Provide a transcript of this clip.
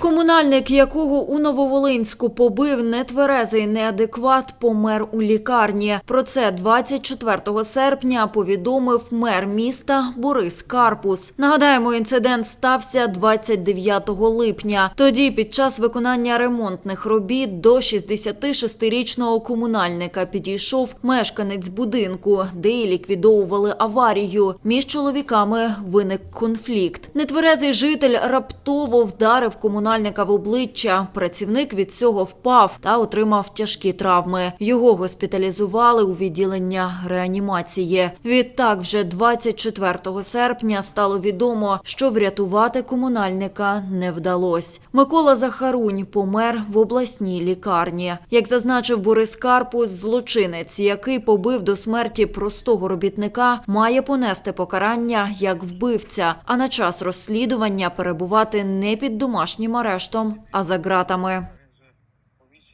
Комунальник, якого у Нововолинську побив нетверезий неадекват, помер у лікарні. Про це 24 серпня повідомив мер міста Борис Карпус. Нагадаємо, інцидент стався 29 липня. Тоді, під час виконання ремонтних робіт до 66-річного комунальника підійшов мешканець будинку, де і ліквідовували аварію. Між чоловіками виник конфлікт. Нетверезий житель раптово вдарив комунальника в обличчя. Працівник від цього впав та отримав тяжкі травми. Його госпіталізували у відділення реанімації. Відтак, вже 24 серпня стало відомо, що врятувати комунальника не вдалось. Микола Захарунь помер в обласній лікарні. Як зазначив Борис Карпус, злочинець, який побив до смерті простого робітника, має понести покарання як вбивця, а на час розслідування перебувати не під домашнім арештом, а за ґратами.